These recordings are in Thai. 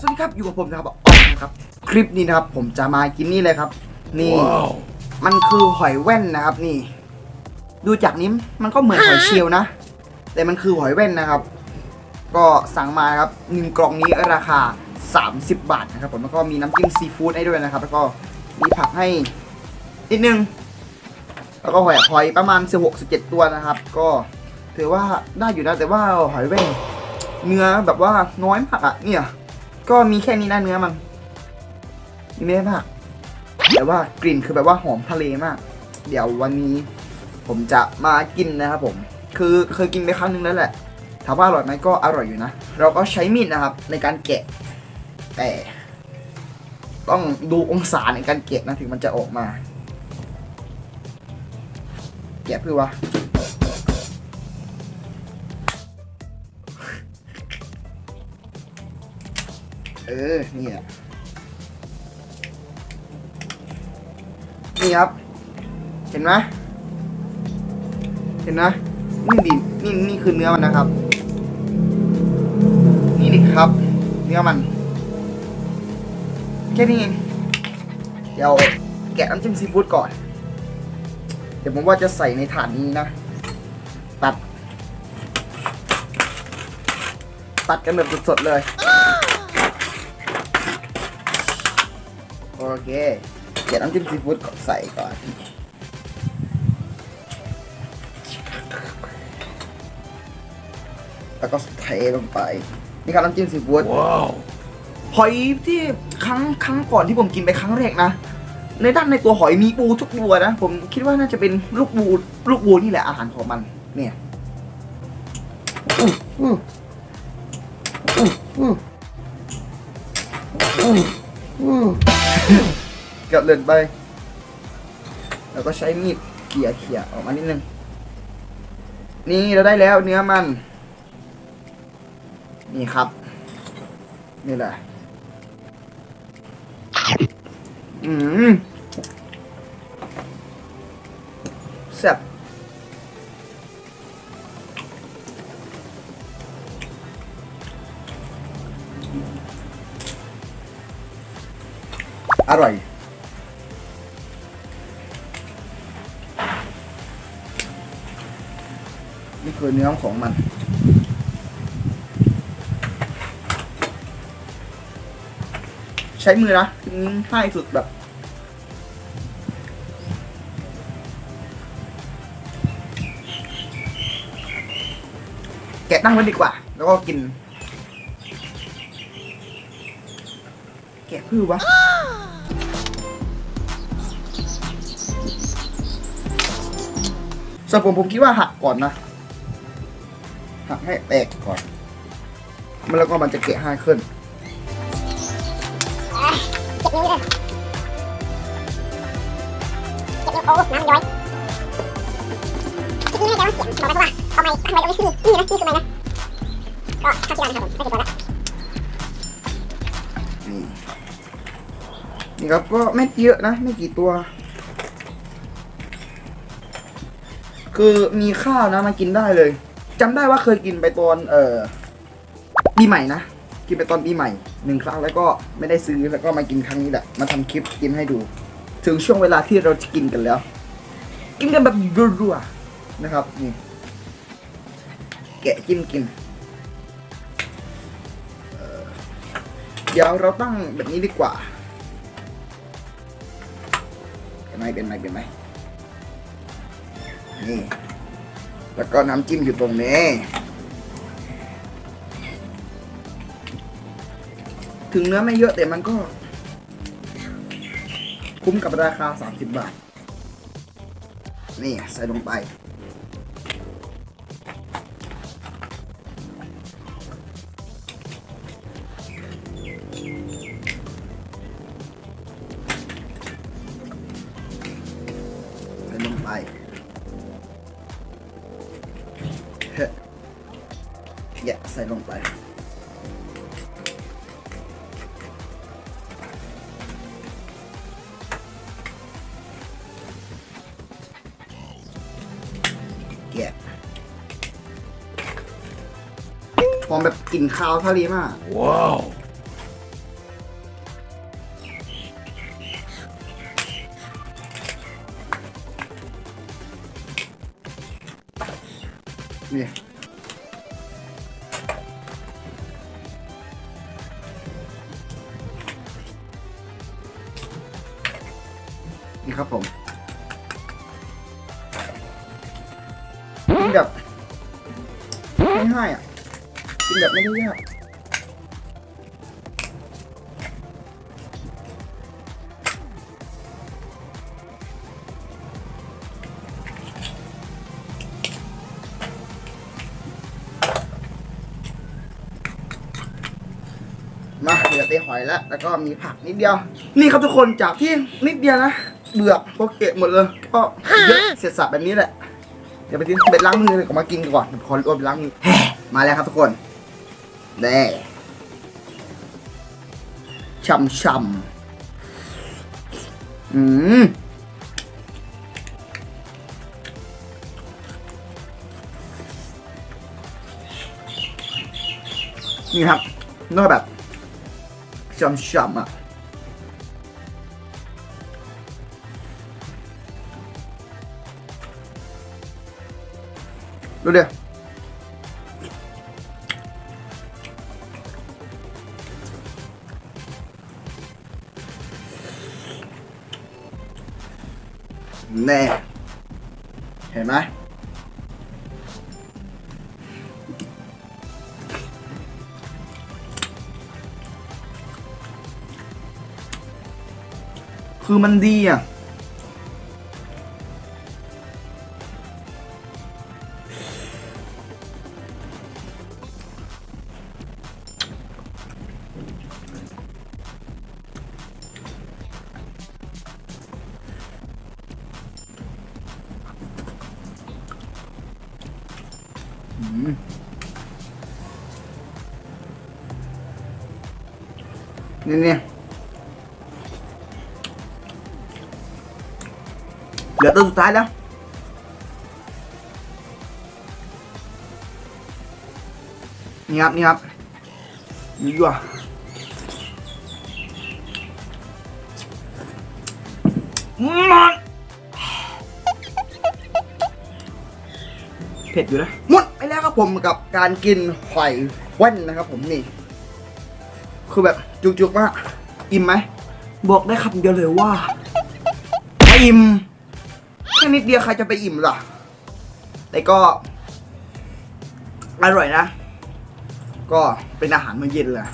สวัสดีครับอยู่กับผมนะครับออมนะครับ คลิปนี้นะครับ ผมจะมากินนี่เลยครับ นี่ มันคือหอยแว่นนะครับ นี่ ดูจากนี้มันก็เหมือนหอยเชลล์นะ แต่มันคือหอยแว่นนะครับ ก็สั่งมาครับหนึ่งกล่องนี้ราคา 30 บาทนะครับ ผมแล้วก็มีน้ำจิ้มซีฟู้ดให้ด้วยนะครับ แล้วก็มีผักให้นิดนึง แล้วก็หอยหอยประมาณ 16 17 ตัวนะครับ ก็ถือว่าได้อยู่นะแต่ว่าหอยแว่นเนื้อแบบว่าน้อยมากอะเนี่ย ก็มีแค่นี้นะเนื้อมันมีไม่มากแต่ว่ากลิ่นคือแบบว่าหอมทะเลมาก เดี๋ยววันนี้ผมจะมากินนะครับผม คือเคยกินไปครั้งนึงแล้วแหละถามว่าอร่อยไหมก็อร่อยอยู่นะ เราก็ใช้มีดนะครับ ในการแกะ แต่ ต้องดูองศาในการแกะนะถึงมันจะออกมา แกะเพื่อวะ เออ นี่แหละนี่ครับ เห็นไหมเห็นไหมนี่ดินี่นี่คือเนื้อมันนะครับ นี่ดิครับ เนื้อมันแค่นี้เองเดี๋ยวแกะน้ำจิ้มซีฟู้ดก่อน เดี๋ยวผมว่าจะใส่ในถาดนี้นะ ตัด ตัดกันแบบสดๆเลย โอเคเดี๋ยวน้ำจิ้มซีฟู้ดใส่ก่อนแล้วก็เทลงไป นี่ครับน้ำจิ้มซีฟู้ดว้าวหอยที่ครั้งครั้งก่อนที่ผมกินไปครั้งแรกนะ ในด้านในตัวหอยมีปูทุกตัวนะ ผมคิดว่าน่าจะเป็นลูกบูลูกบูนี่แหละอาหารของมัน เนี่ย กือบเลือนไป แล้วก็ใช้มีดเขี่ยเขี่ยออกมานิดนึง นี่เราได้แล้วเนื้อมัน นี่ครับ นี่แหละ อืมแซ่บอร่อย คือเนื้อของมัน ใช้มือนะถึงง่ายสุดแบบแกะตั้งไว้ดีกว่า แล้วก็กิน แกะพือวะ ส่วนผมผมคิดว่าหักก่อนนะ หักให้แตกก่อนมันแล้วก็มันจะแกะง่ายขึ้นเก็บนิ้วเลยเก็บนิ้วโอ้น้ำย้อยคิดนี่ไม่ได้ว่าเสียงบอกไปว่าเอาไม้ทำไมตรงนี้ขึ้นนี่นะนี่คือไม้นะก็ข้าวที่ร้านครับผมไม่เก็บตัวละนี่นี่ครับก็ไม่เยอะนะ ไม่กี่ตัว คือมีข้าวนะมากินได้เลย จำได้ว่าเคยกินไปตอนเอ่อปีใหม่นะ กินไปตอนปีใหม่หนึ่งครั้งแล้วก็ไม่ได้ซื้อแล้วก็มากินครั้งนี้แหละ มาทำคลิปกินให้ดู ถึงช่วงเวลาที่เราจะกินกันแล้ว กินกันแบบรัวๆนะครับนี่แกะจิ้มกินเดี๋ยวเราตั้งแบบนี้ดีกว่าเป็นไหมเป็นไหมเป็นไหมนี่ แล้วก็น้ำจิ้มอยู่ตรงนี้ ถึงเนื้อไม่เยอะแต่มันก็ คุ้มกับราคา 30 บาท นี่ใส่ลงไป หอมแบบกลิ่นคาวทะเลมาก Wow. นี่นี่ครับผมกินแบบง่ายๆอะ กินแบบไม่ได้ยากมาเหลือเตหอยแล้วแล้วก็มีผักนิดเดียว นี่ครับทุกคนจากที่นิดเดียวนะเบือกโปเกะหมดเลยก็เยอะเสร็จสับแบบนี้แหละเดี๋ยวไปทิ้งเบ็ดล้างมือเลยก่อนมากินก่อนขอตัวไปล้างมือมาแล้วครับทุกคน แน่ช่ำช่ำอืมนี่ครับนื้อแบบช่ำช่ำๆอะดูเดี๋ยว แน่ เห็นไหมคือมันดีอะ นี่นี่เหลือตัวสุดท้ายแล้วนี่ครับนี่ครับนี่ดีกว่ามันเผ็ดอยู่นะหมดไปแล้วครับผมกับการกินหอยแว่นนะครับ ผมนี่ คือแบบจุกๆมากอิ่มไหมบอกได้คำเดียวเลยว่าไม่อิ่มแค่นิดเดียวใครจะไปอิ่มล่ะ แต่ก็ อร่อยนะ ก็เป็นอาหารมื้อเย็นเลย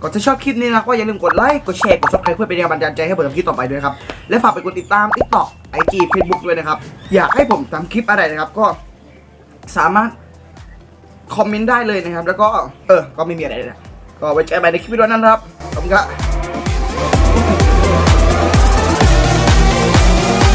ก็ถ้าชอบคลิปนี้นะก็อย่าลืมกดไลค์ กดแชร์ กด subscribe เพื่อเป็นแรงบันดาลใจให้ผมทำคลิปต่อไปด้วยนะครับ และฝากไปกดติดตาม TikTok IG Facebook ด้วยนะครับ อยากให้ผมทำคลิปอะไรนะครับ ก็ สามารถคอมเมนต์ได้เลยนะครับ แล้วก็เออก็ไม่มีอะไรเลยนะก็ไว้เจอกันใหม่ในคลิปวิดีโอนั้นนะครับขอบคุณครับ